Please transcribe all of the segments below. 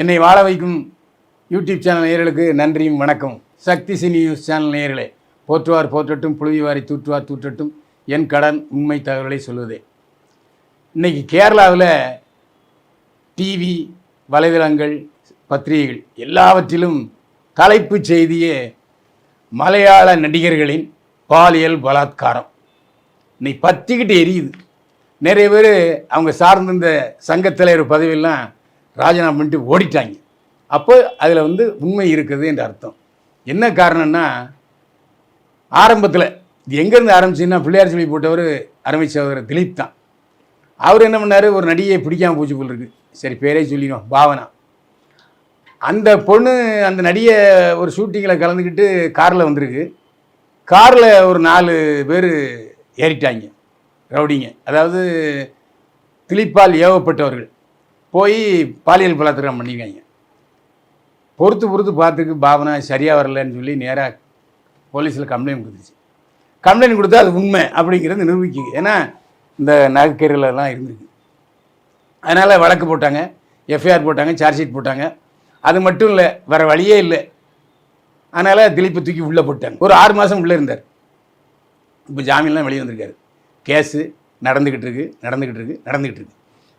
என்னை வாழ வைக்கும் யூடியூப் சேனல் நேயர்களுக்கு நன்றியும் வணக்கம். சக்தி சி நியூஸ் சேனல் நேயர்களே போற்றுவார் போற்றட்டும் புழுவிவாரி தூற்றுவார் தூற்றட்டும் என் கடன் உண்மை தகவலை சொல்வதே. இன்னைக்கு கேரளாவில் டிவி வலைதளங்கள் பத்திரிகைகள் எல்லாவற்றிலும் தலைப்புச் செய்தியே மலையாள நடிகர்களின் பாலியல் பலாத்காரம். இன்னைக்கு பத்திக்கிட்டு எரியுது. நிறைய பேர் அவங்க சார்ந்திருந்த சங்கத்தலைவர் தலைவர் பதவியெல்லாம் ராஜினாமா பண்ணிட்டு ஓடிட்டாங்க. அப்போ அதில் வந்து உண்மை இருக்குது என்ற அர்த்தம். என்ன காரணம்னா ஆரம்பத்தில் இது எங்கேருந்து ஆரம்பிச்சுன்னா பிள்ளையார் சொல்லி போட்டவர் அருமை சகோதரர் திலீப் தான். அவர் என்ன பண்ணார்? ஒரு நடிகையை பிடிக்காமல் போச்சு போல் இருக்கு. சரி பேரே சொல்லிடும் பாவனா. அந்த பொண்ணு அந்த நடிகை ஒரு ஷூட்டிங்கில் கலந்துக்கிட்டு காரில் வந்திருக்கு. காரில் ஒரு நாலு பேர் ஏறிட்டாங்க. ரவுடிங்க. அதாவது திலீப்பால் ஏவப்பட்டவர்கள். போய் பாலியல் பலாத்காரம் பண்ணிக்காங்க பொறுத்து பொறுத்து பார்த்துக்கு பாவனை சரியாக வரலன்னு சொல்லி நேராக போலீஸில் கம்ப்ளைண்ட் கொடுத்துச்சு கம்ப்ளைண்ட் கொடுத்தா அது உண்மை அப்படிங்கிறது நிரூபிக்குது. ஏன்னா இந்த நகைக்கீரலாம் இருந்திருக்கு. அதனால் வழக்கு போட்டாங்க எஃப்ஐஆர் போட்டாங்க சார்ஜ் ஷீட் போட்டாங்க. அது மட்டும் இல்லை வேறு வழியே இல்லை. அதனால் திலீப்பை தூக்கி உள்ளே போட்டாங்க. ஒரு ஆறு மாதம் உள்ளே இருந்தார். இப்போ ஜாமீன்லாம் வெளியே வந்திருக்காரு. கேஸு நடந்துக்கிட்டு இருக்கு நடந்துக்கிட்டு இருக்கு நடந்துக்கிட்டு இருக்கு.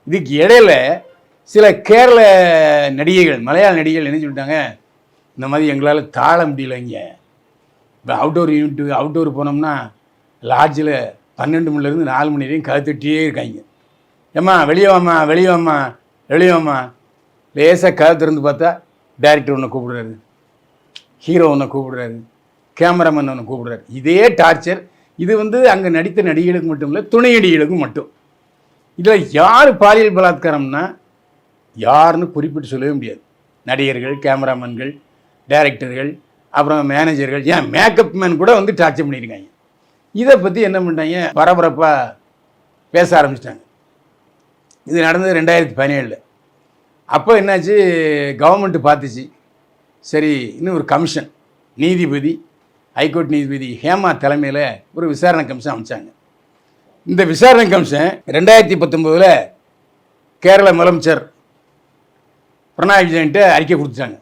இதுக்கு இடையில சில கேரள நடிகைகள் மலையாள நடிகைகள் என்ன சொல்லிட்டாங்க? இந்த மாதிரி எங்களால் தாழ முடியலைங்க. இப்போ அவுட்டோர் யூனிட் அவுட்டோர் போனோம்னா லாட்ஜில் பன்னெண்டு மணிலேருந்து நாலு மணி வரையும் கழுத்துட்டே இருக்காங்க. ஏம்மா வெளியே வாம்மா வெளியே வாம்மா வெளியே வாம்மா. லேசாக கதை திறந்து பார்த்தா டைரக்டர் ஒன்று கூப்பிடுறாரு. ஹீரோ ஒன்று கூப்பிடுறாரு. கேமராமேன் ஒன்று கூப்பிடுறாரு. இதே டார்ச்சர் இது வந்து அங்கே நடித்த நடிகைகளுக்கு மட்டும் இல்லை துணை நடிகைகளுக்கும் மட்டும். இதில் யார் பாலியல் பலாத்காரம்னா யாருன்னு குறிப்பிட்டு சொல்லவே முடியாது. நடிகர்கள் கேமராமேன்கள் டைரக்டர்கள் அப்புறம் மேனேஜர்கள். ஏன் மேக்கப் மேன் கூட வந்து டார்ச்சர் பண்ணியிருக்காங்க இதை பற்றி என்ன பண்ணிட்டாங்க? பரபரப்பாக பேச ஆரம்பிச்சிட்டாங்க. இது நடந்தது ரெண்டாயிரத்தி பதினேழில். அப்போ என்னாச்சு? கவர்மெண்ட்டு பார்த்துச்சு. சரி இன்னும் ஒரு கமிஷன் நீதிபதி ஹைகோர்ட் நீதிபதி ஹேமா தலைமையில் ஒரு விசாரணை கமிஷன் அமைச்சாங்க. இந்த விசாரணை கமிஷன் ரெண்டாயிரத்தி பத்தொம்போதில் கேரள முதலமைச்சர் பிரணாய் விஜயன்ட்டு அறிக்கை கொடுத்துட்டாங்க.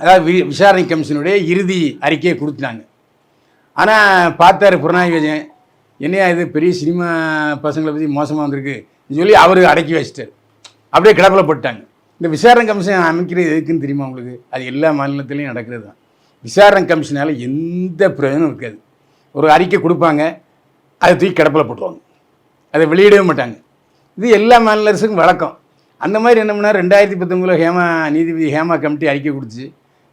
அதாவது வி விசாரணை கமிஷனுடைய இறுதி அறிக்கையை கொடுத்துட்டாங்க. ஆனால் பார்த்தாரு பிரணாய் விஜயன் என்னையா இது பெரிய சினிமா பசங்களை பற்றி மோசமாக வந்திருக்கு? சொல்லி அவர் அடக்கி வச்சிட்டார். அப்படியே கிடப்பில் போட்டாங்க இந்த விசாரணை கமிஷன் அமைக்கிறது எதுக்குன்னு தெரியுமா உங்களுக்கு? அது எல்லா மாநிலத்திலையும் நடக்கிறது தான். விசாரணை கமிஷனால் எந்த பிரயோஜனம் இருக்காது. ஒரு அறிக்கை கொடுப்பாங்க அதை தூக்கி கிடப்பில் போட்டுருவாங்க. அதை வெளியிடவே மாட்டாங்க. இது எல்லா மாநில அரசுக்கும் வழக்கம். அந்த மாதிரி என்ன பண்ணார்? ரெண்டாயிரத்தி பத்தொம்பதில் ஹேமா நீதிபதி ஹேமா கமிட்டி அறிக்கை கொடுத்து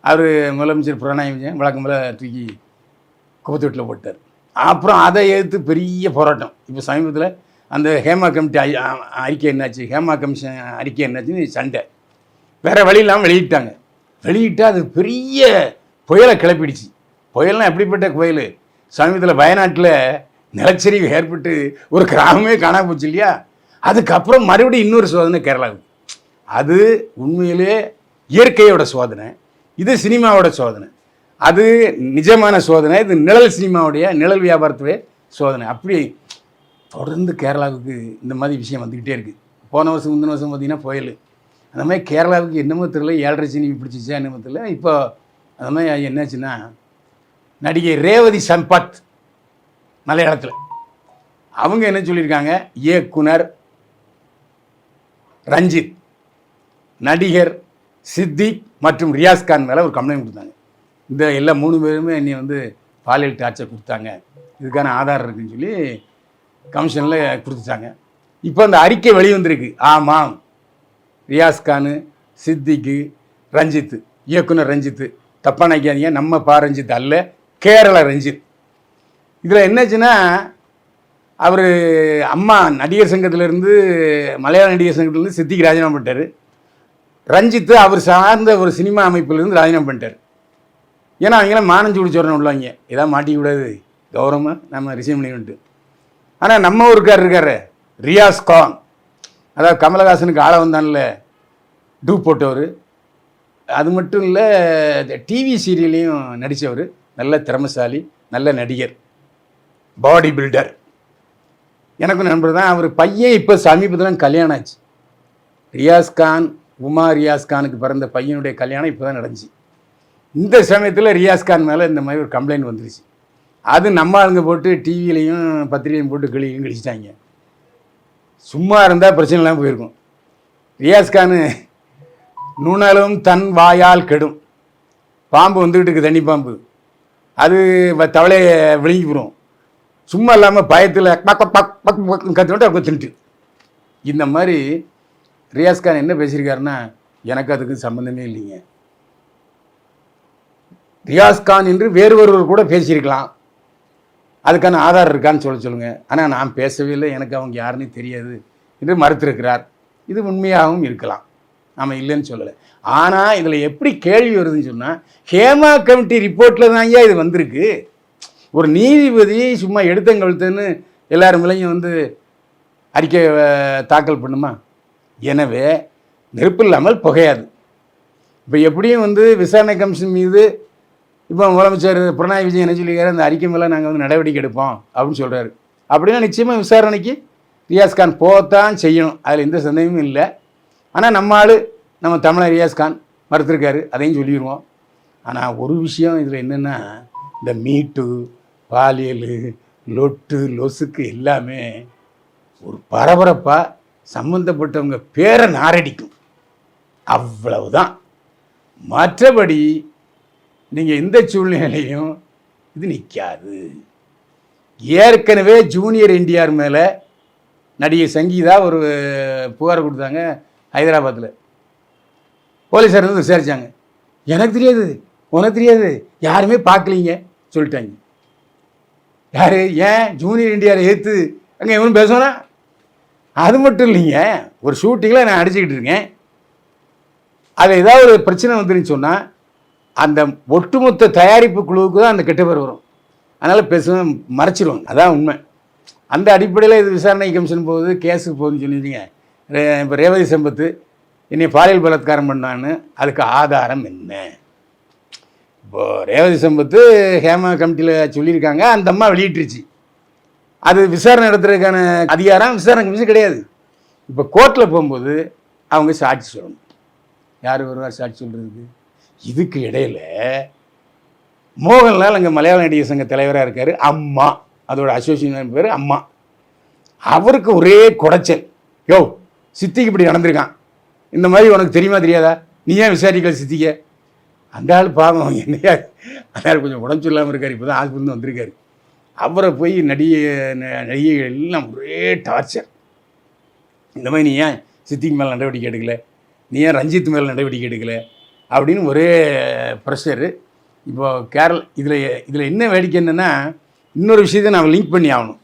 அவர் முதலமைச்சர் பிரணாய் விஜயன் வழக்கம் போல தூக்கி குப்பத்தொட்டில் போட்டார். அப்புறம் அதை எதிர்த்து பெரிய போராட்டம். இப்போ சமீபத்தில் அந்த ஹேமா கமிட்டி அறிக்கை என்னாச்சு? ஹேமா கமிஷன் அறிக்கை என்னாச்சுன்னு சண்டை. வேறு வழி இல்லாமல் வெளியிட்டாங்க. வெளியிட்டால் அது பெரிய புயலை கிளப்பிடுச்சு. புயல்னால் எப்படிப்பட்ட புயல்? சமீபத்தில் வயநாட்டில் நிலச்சரிவு ஏற்பட்டு ஒரு கிராமமே காணாம போச்சு இல்லையா? அதுக்கப்புறம் மறுபடியும் இன்னொரு சோதனை கேரளாவுக்கு அது உண்மையிலே இயற்கையோட சோதனை. இது சினிமாவோட சோதனை. அது நிஜமான சோதனை. இது நிழல் சினிமாவுடைய நிழல் வியாபாரத்துடைய சோதனை. அப்படி தொடர்ந்து கேரளாவுக்கு இந்த மாதிரி விஷயம் வந்துக்கிட்டே இருக்குது போன வருஷம் முந்தின வருஷம் பார்த்தீங்கன்னா புயல். அந்த மாதிரி கேரளாவுக்கு என்னமோ தெரியல ஏழரை சினிமி பிடிச்சிச்சா என்னமோ தெரியல. இப்போ அந்த மாதிரி என்னாச்சுன்னா நடிகை ரேவதி சம்பத் மலையாளத்தில். அவங்க என்ன சொல்லியிருக்காங்க? இயக்குனர் ரஞ்சித் நடிகர் சித்திக் மற்றும் ரியாஸ்கான் மேலே ஒரு கம்ப்ளைண்ட் கொடுத்தாங்க. இந்த எல்லா மூணு பேருமே என்னை வந்து பாலியல் டார்ச்சர் கொடுத்தாங்க. இதுக்கான ஆதாரம் இருக்குன்னு சொல்லி கமிஷனில் கொடுத்துட்டாங்க. இப்போ அந்த அறிக்கை வெளிவந்திருக்கு. ஆமாம் ரியாஸ்கானு சித்திக்கு ரஞ்சித்து இயக்குனர் ரஞ்சித்து தப்பாக நினைக்காதீங்க. நம்ம பா ரஞ்சித் அல்ல கேரள ரஞ்சித். இதில் என்னாச்சுன்னா அவர் அம்மா நடிகர் சங்கத்திலேருந்து மலையாள நடிகர் சங்கத்திலேருந்து சித்திக்கு ராஜினாமா பண்ணிட்டார். ரஞ்சித்து அவர் சார்ந்த ஒரு சினிமா அமைப்பிலிருந்து ராஜினாமா பண்ணிட்டார். ஏன்னா அவங்களாம் மானஞ்சு குடிச்சோரணும் உள்ளவங்க ஏதாவது மாட்டிக்கூடாது கௌரவமாக நம்ம ரிசீவ் பண்ணிக்கிட்டு ஆனால் நம்ம ஊருக்கார் இருக்காரு. ரியாஸ் கான். அதாவது கமலஹாசனுக்கு ஆள வந்தான்ல. டூ போட்டவர். அது மட்டும் இல்லை டிவி சீரியல்லையும் நடித்தவர் நல்ல திறமசாலி நல்ல நடிகர். பாடி பில்டர் எனக்கும் நண்பர் தான். அவர் பையன் இப்போ சமீபத்தில் கல்யாணம் ஆச்சு. ரியாஸ் கான் உமா ரியாஸ் கானுக்கு பிறந்த பையனுடைய கல்யாணம் இப்போ தான் நடந்துச்சு. இந்த சமயத்தில் ரியாஸ் கான் மேலே இந்த மாதிரி ஒரு கம்ப்ளைண்ட் வந்துருச்சு. அது நம்ம ஆளுங்க போட்டு டிவிலையும் பத்திரிகையும் போட்டு கிளியும் கிழிச்சிட்டாங்க. சும்மா இருந்தால் பிரச்சனைலாம் போயிருக்கும். ரியாஸ் கானு நுணலும் தன் வாயால் கெடும். பாம்பு வந்துக்கிட்டு இருக்கு தண்ணி பாம்பு. அது வ- தவளையை விழுங்கி சும்மா இல்லாமல் பயத்தில் பக் பக் பக் பக் பக் கற்றுக்கிட்டு அவங்க இந்த மாதிரி ரியாஸ் கான் என்ன பேசியிருக்காருன்னா எனக்கு அதுக்கு சம்மந்தமே இல்லைங்க. ரியாஸ்கான் என்று வேறு ஒருவர் கூட பேசியிருக்கலாம். அதுக்கான ஆதாரம் இருக்கான்னு சொல்ல சொல்லுங்கள் ஆனால் நான் பேசவே இல்லை. எனக்கு அவங்க யாருன்னு தெரியாது என்று மறுத்திருக்கிறார். இது உண்மையாகவும் இருக்கலாம். நாம் இல்லைன்னு சொல்லலை. ஆனால் இதில் எப்படி கேள்வி வருதுன்னு சொன்னால் ஹேமா கமிட்டி ரிப்போர்ட்டில் தான் ஐயா இது வந்திருக்கு. ஒரு நீதிபதி சும்மா எடுத்தங்கழுத்துன்னு எல்லாரும் மேலேயும் வந்து அறிக்கை தாக்கல் பண்ணுமா? எனவே நெருப்பு இல்லாமல் புகையாது. இப்போ எப்படியும் வந்து விசாரணை கமிஷன் மீது இப்போ முதலமைச்சர் பினராயி விஜயன் என்ன சொல்லியிருக்காரு? அந்த அறிக்கை மேலே நாங்கள் வந்து நடவடிக்கை எடுப்போம் அப்படின்னு சொல்கிறாரு அப்படின்னா நிச்சயமாக விசாரணைக்கு ரியாஸ் கான் போகத்தான் செய்யணும். அதில் எந்த சந்தேகமும் இல்லை. ஆனால் நம்ம ஆள் நம்ம தமிழர் ரியாஸ் கான் மறுத்திருக்காரு. அதையும் சொல்லிடுவோம் ஆனால் ஒரு விஷயம் இதில் என்னென்னா இந்த மீட்டு பாலியல் லொட்டு லொசுக்கு எல்லாமே ஒரு பரபரப்பாக சம்மந்தப்பட்டவங்க பேரை நாரடிக்கும். அவ்வளவுதான். மற்றபடி நீங்கள் எந்த சூழ்நிலையிலையும் இது நிற்காது ஏற்கனவே ஜூனியர் என்டிஆர் மேலே நடிகை சங்கீதா ஒரு புகார் கொடுத்தாங்க ஹைதராபாத்தில் போலீஸார் வந்து விசாரித்தாங்க எனக்கு தெரியாது உனக்கு தெரியாது யாருமே பார்க்கலீங்க சொல்லிட்டாங்க. யார்? ஏன் ஜூனியர் என்டிஆர் ஏற்று அங்கே இவனும் பேசுவானா அது மட்டும் இல்லைங்க. ஒரு ஷூட்டிங்கில் நான் அடிச்சுக்கிட்டு இருக்கேன். அது ஏதாவது ஒரு பிரச்சனை வந்துருன்னு சொன்னால் அந்த ஒட்டுமொத்த தயாரிப்பு குழுவுக்கு தான் அந்த கெட்ட பேர் வரும். அதனால் பேச மறைச்சிருவாங்க அதான் உண்மை. அந்த அடிப்படையில் இது விசாரணை கமிஷன் போகுது கேஸுக்கு போகுதுன்னு சொல்லியிருந்தீங்க இப்போ ரேவதி சம்பத்து என்னை பாலியல் பலாத்காரம் பண்ணான்னு அதுக்கு ஆதாரம் என்ன? இப்போ ரேவதி சம்பத்து ஹேமா கமிட்டியில் சொல்லியிருக்காங்க அந்த அம்மா வெளியிட்டுருச்சு. அது விசாரணை நடத்துறதுக்கான அதிகாரம் விசாரணை கமிஷன் கிடையாது. இப்போ கோர்ட்டில் போகும்போது அவங்க சாட்சி சொல்லணும். யார் வருவார் சாட்சி சொல்கிறதுக்கு இதுக்கு இடையில மோகன்லால் அங்கே மலையாள நடிகர் சங்க தலைவராக இருக்கார் அம்மா. அதோட அசோசியேஷன் பேர் அம்மா. அவருக்கு ஒரே குடைச்சல். யோ சித்திக்கு இப்படி நடந்திருக்கான். இந்த மாதிரி உனக்கு தெரியுமா தெரியாதா? நீ ஏன் விசாரிக்கல சித்திக்க? அந்த ஆள் பாவம். என்னையா? அந்த ஆள் கொஞ்சம் உடம்பு இல்லாமல் இருக்கார். இப்போ தான் ஹாஸ்பிட்டல் வந்திருக்காரு. அவரை போய் நடிகை ந- நடிகைகள் எல்லாம் ஒரே டார்ச்சர் இந்த மாதிரி நீ ஏன் சித்திக்கு மேலே நடவடிக்கை எடுக்கல? நீ ஏன் ரஞ்சித் மேலே நடவடிக்கை எடுக்கல? அப்படின்னு ஒரே ப்ரெஷரு இப்போ கேரள இதில் இதில் என்ன வேடிக்கை என்னென்னா இன்னொரு விஷயத்தை நான் லிங்க் பண்ணி ஆகணும்.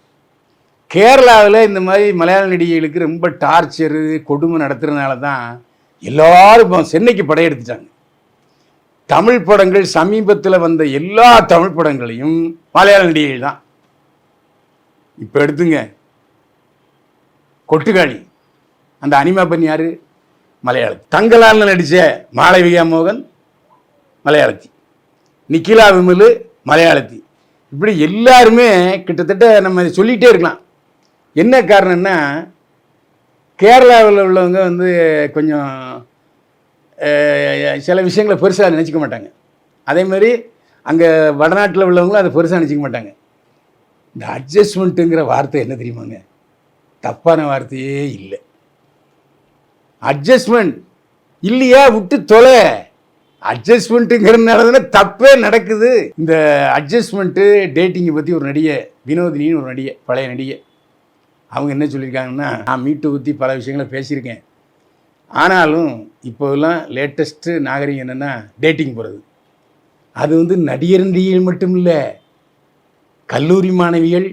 கேரளாவில் இந்த மாதிரி மலையாள நடிகைகளுக்கு ரொம்ப டார்ச்சரு கொடுமை நடத்துகிறதுனால தான் எல்லாரும் இப்போ சென்னைக்கு படையெடுத்துட்டாங்க. தமிழ் படங்கள் சமீபத்தில் வந்த எல்லா தமிழ் படங்களையும் மலையாள நடிகைகள் தான். இப்போ எடுத்துங்க. கொட்டுக்காளி. அந்த அனிமா பண்ணி யாரு? மலையாளத்தி தங்கலால் நடித்த மாளவிகா மோகன் மலையாளத்தி. நிக்கிலா விமலு மலையாளத்தி. இப்படி எல்லாருமே கிட்டத்தட்ட நம்ம சொல்லிகிட்டே இருக்கலாம். என்ன காரணம்னா கேரளாவில் உள்ளவங்க வந்து கொஞ்சம் சில விஷயங்களை பெருசாக நினச்சிக்க மாட்டாங்க. அதே மாதிரி அங்கே வடநாட்டில் உள்ளவங்களும் அதை பெருசாக நினச்சிக்க மாட்டாங்க. இந்த அட்ஜஸ்ட்மெண்ட்டுங்கிற வார்த்தை என்ன தெரியுமாங்க? தப்பான வார்த்தையே இல்லை. அட்ஜஸ்ட்மெண்ட் இல்லையா விட்டு தொலை. அட்ஜஸ்ட்மெண்ட்டுங்கிறதுனால தானே தப்பே நடக்குது. இந்த அட்ஜஸ்ட்மெண்ட்டு டேட்டிங்கை பற்றி ஒரு நடிகை வினோதினின்னு ஒரு நடிகை பழைய நடிகை அவங்க என்ன சொல்லியிருக்காங்கன்னா நான் மீட்டு ஊற்றி பல விஷயங்களை பேசியிருக்கேன். ஆனாலும் இப்போதெல்லாம் லேட்டஸ்ட்டு நாகரிகம் என்னென்னா டேட்டிங் போகிறது அது வந்து நடிகர் நடிகைகள் மட்டும் இல்லை கல்லூரி மாணவிகள்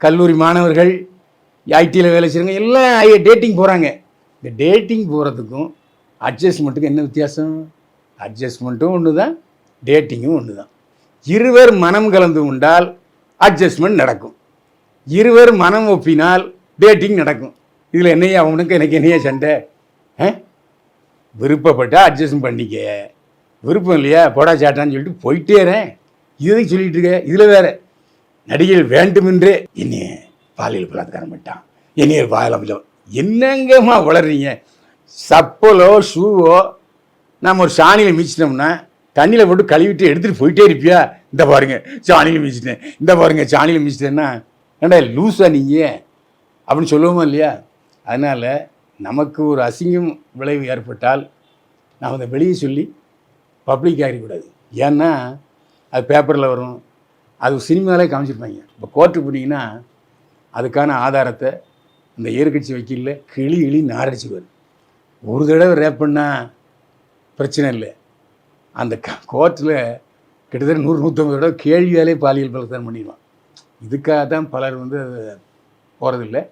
கல்லூரி மாணவர்கள் ஐடியில் வேலை செய்கிறவங்க எல்லாம் டேட்டிங் போகிறாங்க இந்த டேட்டிங் போகிறதுக்கும் அட்ஜஸ்ட்மெண்ட்டுக்கும் என்ன வித்தியாசம்? அட்ஜஸ்ட்மெண்ட்டும் ஒன்று தான் டேட்டிங்கும் ஒன்று தான் இருவர் மனம் கலந்து உண்டால் அட்ஜஸ்ட்மெண்ட் நடக்கும். இருவர் மனம் ஒப்பினால் டேட்டிங் நடக்கும். இதில் என்னையா அவனுக்கு எனக்கு என்னையா சண்டை? ஆ? விருப்பப்பட்டா அட்ஜஸ்ட் பண்ணிக்க. விருப்பம் இல்லையா? போடா சாட்டான்னு சொல்லிட்டு போயிட்டேறேன் இதுதான் சொல்லிட்டு இருக்க. இதில் வேற. நடிகர் வேண்டுமென்றே என்னைய பாலியல் பலாத்காரம் பண்ணிட்டான். என்னைய பாலம் என்னங்கம்மா வளர்றீங்க? சப்பலோ ஷூவோ நம்ம ஒரு சாணியில் மிச்சிட்டோம்னா தண்ணியில் போட்டு கழுவிட்டு எடுத்துகிட்டு போயிட்டே இருப்பியா? இந்த பாருங்க சாணியில் மிச்சிட்டேன் இந்த பாருங்க சாணியில் மிச்சிட்டேன்னா ஏண்டா லூஸா நீங்கள் அப்படின்னு சொல்லுவோமா இல்லையா? அதனால் நமக்கு ஒரு அசிங்கம் விளைவு ஏற்பட்டால் நாம் அதை வெளியே சொல்லி பப்ளிக் ஆகிடக்கூடாது ஏன்னா அது பேப்பரில் வரும். அது சினிமாவிலே காமிச்சிருப்பாங்க. இப்போ கோர்ட்டு போனீங்கன்னா அதுக்கான ஆதாரத்தை இந்த எதிர்கட்சி வக்கீலில் கிளி கிளி நாரடிச்சுவார் ஒரு தடவை ரேப் பண்ணால் பிரச்சனை இல்லை. அந்த கோர்ட்டில் கிட்டத்தட்ட நூறு நூற்றம்பது தடவை கேள்வியாலே பாலியல் பலத்தான் பண்ணிடுவான். இதுக்காக தான் பலர் வந்து போகிறதில்லை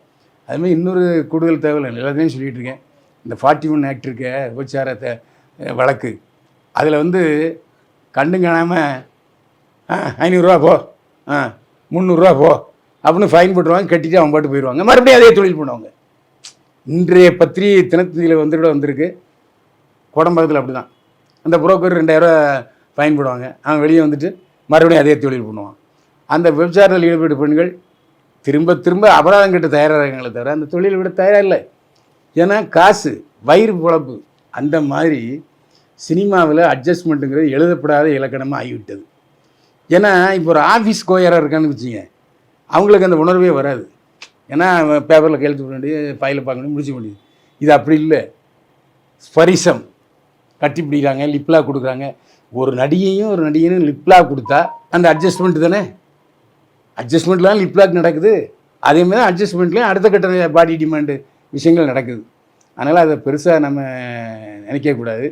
அதுமாதிரி இன்னொரு கூடுதல் தகவல் எல்லாத்தையும் சொல்லிகிட்டு இருக்கேன் இந்த ஃபார்ட்டி ஒன் ஆக்ட் இருக்க விபச்சாரத்தை வழக்கு. அதில் வந்து கண்டும் காணாமல் ஐநூறுரூவா போ ஆ முந்நூறுரூவா போ அப்படின்னு ஃபைன் போட்டுருவாங்க கட்டிட்டு அவங்க பாட்டு போயிடுவாங்க. மறுபடியும் அதே தொழில் பண்ணுவாங்க. இன்றைய பத்திரிகை தினத்தில் வந்து கூட வந்திருக்கு. குடம்பகத்தில் அப்படி தான் அந்த புரோக்கர் ரெண்டாயிரரூவா ஃபைன் போடுவாங்க. அவன் வெளியே வந்துட்டு மறுபடியும் அதே தொழில் பண்ணுவான். அந்த விபச்சாரத்தில் ஈடுபட்ட பெண்கள் திரும்ப திரும்ப அபராதம் கட்ட தயாராகிறாங்களே தவிர அந்த தொழிலை விட தயாராக இல்லை ஏன்னா காசு வயிறு பொழப்பு அந்த மாதிரி சினிமாவில் அட்ஜஸ்ட்மெண்ட்டுங்கிறது எழுதப்படாத இலக்கணமாக ஆகிவிட்டது. ஏன்னா இப்போ ஒரு ஆஃபீஸ் கோயராக இருக்கான்னு வச்சுங்க அவங்களுக்கு அந்த உணர்வே வராது. ஏன்னா பேப்பரில் கையெழுத்து போட வேண்டியது ஃபைலை பார்க்க வேண்டியது முடிச்சு முடியுது இது அப்படி இல்லை. ஸ்பரிசம். கட்டி பிடிக்கிறாங்க லிப்லாக் கொடுக்குறாங்க. ஒரு நடிகையும் ஒரு நடிகையும் லிப்லாக் கொடுத்தா அந்த அட்ஜஸ்ட்மெண்ட் தானே? அட்ஜஸ்ட்மெண்ட்லாம் லிப்லாக் நடக்குது. அதே மாதிரி அட்ஜஸ்ட்மெண்ட்லேயும் அடுத்த கட்ட பாடி டிமாண்டு விஷயங்கள் நடக்குது. அதனால் அதை பெருசாக நம்ம நினைக்கக்கூடாது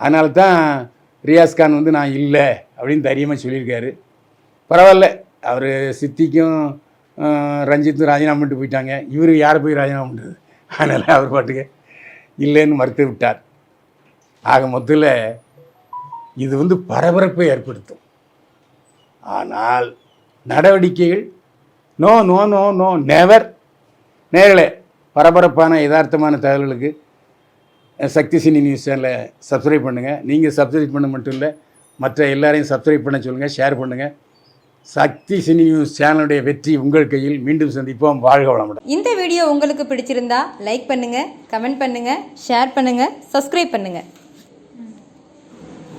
அதனால தான் ரியாஸ் கான் வந்து நான் இல்லை அப்படின்னு தைரியமாக சொல்லியிருக்காரு. பரவாயில்ல. அவர் சித்திக்கும் ரஞ்சித்தும் ராஜினாமா பண்ணிட்டு போயிட்டாங்க. இவர் யாரை போய் ராஜினாமா பண்ணுறது அதனால் அவர் பாட்டுக்கு இல்லைன்னு மறுத்து விட்டார். ஆக மொத்தத்தில் இது வந்து பரபரப்பை ஏற்படுத்தும். ஆனால் நடவடிக்கைகள். No no no no never நேர்களே பரபரப்பான யதார்த்தமான தகவல்களுக்கு சக்தி சினி நியூஸ் சேனலை சப்ஸ்கிரைப் பண்ணுங்கள் நீங்கள் சப்ஸ்கிரைப் பண்ண மட்டும் இல்லை மற்ற எல்லாரையும் சப்ஸ்கிரைப் பண்ண சொல்லுங்கள் ஷேர் பண்ணுங்கள் சக்தி சினி நியூஸ் சேனலுடைய வெற்றி உங்கள் கையில். மீண்டும் சந்திப்போம். வாழ்க வளமுடன். இந்த வீடியோ உங்களுக்கு பிடிச்சிருந்தா லைக் பண்ணுங்கள் கமெண்ட் பண்ணுங்கள் ஷேர் பண்ணுங்கள் சப்ஸ்கிரைப் பண்ணுங்கள்